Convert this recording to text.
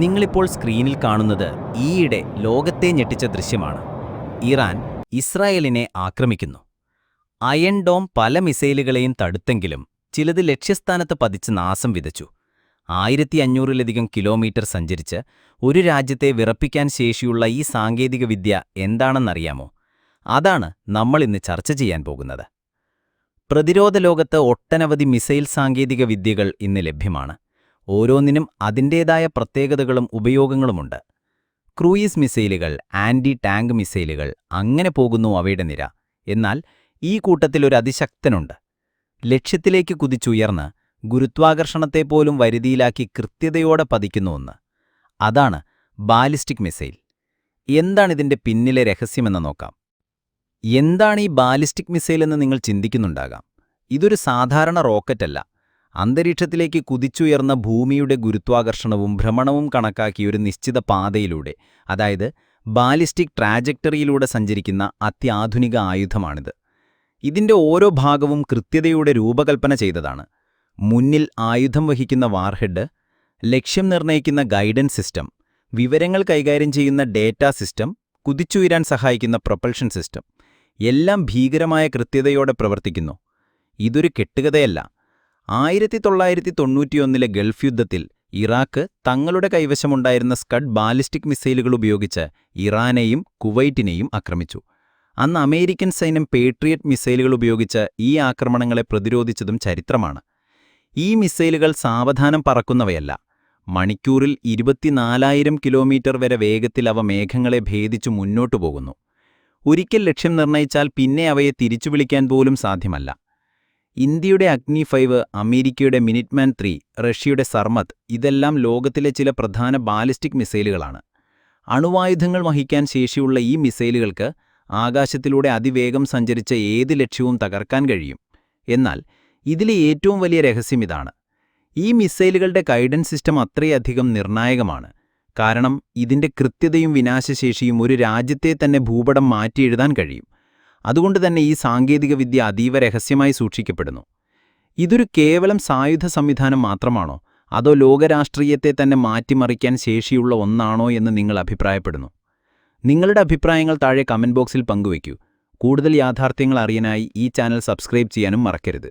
നിങ്ങളിപ്പോൾ സ്ക്രീനിൽ കാണുന്നത് ഈയിടെ ലോകത്തെ ഞെട്ടിച്ച ദൃശ്യമാണ്. ഇറാൻ ഇസ്രായേലിനെ ആക്രമിക്കുന്നു. അയൺ ഡോം പല മിസൈലുകളെയും തടുത്തെങ്കിലും ചിലത് ലക്ഷ്യസ്ഥാനത്ത് പതിച്ച് നാശം വിതച്ചു. ആയിരത്തി അഞ്ഞൂറിലധികം കിലോമീറ്റർ സഞ്ചരിച്ച് ഒരു രാജ്യത്തെ വിറപ്പിക്കാൻ ശേഷിയുള്ള ഈ സാങ്കേതികവിദ്യ എന്താണെന്നറിയാമോ? അതാണ് നമ്മൾ ഇന്ന് ചർച്ച ചെയ്യാൻ പോകുന്നത്. പ്രതിരോധ ലോകത്ത് ഒട്ടനവധി മിസൈൽ സാങ്കേതികവിദ്യകൾ ഇന്ന് ലഭ്യമാണ്. ഓരോന്നിനും അതിന്റേതായ പ്രത്യേകതകളും ഉപയോഗങ്ങളുമുണ്ട്. ക്രൂയിസ് മിസൈലുകൾ ആന്റി ടാങ്ക് മിസൈലുകൾ അങ്ങനെ പോകുന്നു അവയുടെ നിര. എന്നാൽ ഈ കൂട്ടത്തിൽ ഒരു അതിശക്തനുണ്ട്. ലക്ഷ്യത്തിലേക്ക് കുതിച്ചുയർന്ന് ഗുരുത്വാകർഷണത്തെപ്പോലും വരുതിയിലാക്കി കൃത്യതയോടെ പതിക്കുന്നു ഒന്ന്. അതാണ് ബാലിസ്റ്റിക് മിസൈൽ. എന്താണിതിന്റെ പിന്നിലെ രഹസ്യമെന്ന് നോക്കാം. എന്താണ് ഈ ബാലിസ്റ്റിക് മിസൈൽ എന്ന് നിങ്ങൾ ചിന്തിക്കുന്നുണ്ടാകാം. ഇതൊരു സാധാരണ റോക്കറ്റല്ല. അന്തരീക്ഷത്തിലേക്ക് കുതിച്ചുയർന്ന ഭൂമിയുടെ ഗുരുത്വാകർഷണവും ഭ്രമണവും കണക്കാക്കി ഒരു നിശ്ചിത പാതയിലൂടെ അതായത് ബാലിസ്റ്റിക് ട്രാജക്ടറിയിലൂടെ സഞ്ചരിക്കുന്ന അത്യാധുനിക ആയുധമാണിത്. ഇതിന്റെ ഓരോ ഭാഗവും കൃത്യതയുടെ രൂപകൽപ്പന ചെയ്തതാണ്. മുന്നിൽ ആയുധം വഹിക്കുന്ന വാർഹെഡ് ലക്ഷ്യം നിർണയിക്കുന്ന ഗൈഡൻസ് സിസ്റ്റം വിവരങ്ങൾ കൈകാര്യം ചെയ്യുന്ന ഡേറ്റാ സിസ്റ്റം കുതിച്ചുയരാൻ സഹായിക്കുന്ന പ്രൊപ്പൽഷൻ സിസ്റ്റം എല്ലാം ഭീകരമായ കൃത്യതയോടെ പ്രവർത്തിക്കുന്നു. ഇതൊരു കെട്ടുകഥയല്ല. ആയിരത്തി തൊള്ളായിരത്തി തൊണ്ണൂറ്റിയൊന്നിലെ ഗൾഫ് യുദ്ധത്തിൽ ഇറാഖ് തങ്ങളുടെ കൈവശമുണ്ടായിരുന്ന സ്കഡ് ബാലിസ്റ്റിക് മിസൈലുകൾ ഉപയോഗിച്ച് ഇറാനെയും കുവൈറ്റിനെയും ആക്രമിച്ചു. അന്ന് അമേരിക്കൻ സൈന്യം പേട്രിയറ്റ് മിസൈലുകൾ ഉപയോഗിച്ച് ഈ ആക്രമണങ്ങളെ പ്രതിരോധിച്ചതും ചരിത്രമാണ്. ഈ മിസൈലുകൾ സാവധാനം പറക്കുന്നവയല്ല. മണിക്കൂറിൽ ഇരുപത്തിനാലായിരം കിലോമീറ്റർ വരെ വേഗത്തിൽ അവ മേഘങ്ങളെ ഭേദിച്ചു മുന്നോട്ടു പോകുന്നു. ഒരിക്കൽ ലക്ഷ്യം നിർണയിച്ചാൽ പിന്നെ അവയെ തിരിച്ചു വിളിക്കാൻ പോലും സാധ്യമല്ല. ഇന്ത്യയുടെ അഗ്നി ഫൈവ് അമേരിക്കയുടെ മിനിറ്റ്മാൻ ത്രീ റഷ്യയുടെ സർമത് ഇതെല്ലാം ലോകത്തിലെ ചില പ്രധാന ബാലിസ്റ്റിക് മിസൈലുകളാണ്. അണുവായുധങ്ങൾ വഹിക്കാൻ ശേഷിയുള്ള ഈ മിസൈലുകൾക്ക് ആകാശത്തിലൂടെ അതിവേഗം സഞ്ചരിച്ച ഏത് ലക്ഷ്യവും തകർക്കാൻ കഴിയും. എന്നാൽ ഇതിലെ ഏറ്റവും വലിയ രഹസ്യം ഇതാണ്. ഈ മിസൈലുകളുടെ ഗൈഡൻസ് സിസ്റ്റം അത്രയധികം നിർണായകമാണ്. കാരണം ഇതിന്റെ കൃത്യതയും വിനാശശേഷിയും ഒരു രാജ്യത്തെ തന്നെ ഭൂപടം മാറ്റിയെഴുതാൻ കഴിയും. അതുകൊണ്ട് തന്നെ ഈ സാങ്കേതികവിദ്യ അതീവ രഹസ്യമായി സൂക്ഷിക്കപ്പെടുന്നു. ഇതൊരു കേവലം സായുധ സംവിധാനം മാത്രമാണോ? അതോ ലോകരാഷ്ട്രീയത്തെ തന്നെ മാറ്റിമറിക്കാൻ ശേഷിയുള്ള ഒന്നാണോ എന്ന് നിങ്ങൾ അഭിപ്രായപ്പെടുന്നു? നിങ്ങളുടെ അഭിപ്രായങ്ങൾ താഴെ കമന്റ് ബോക്സിൽ പങ്കുവയ്ക്കൂ. കൂടുതൽ യാഥാർത്ഥ്യങ്ങൾ അറിയാനായി ഈ ചാനൽ സബ്സ്ക്രൈബ് ചെയ്യാനും മറക്കരുത്.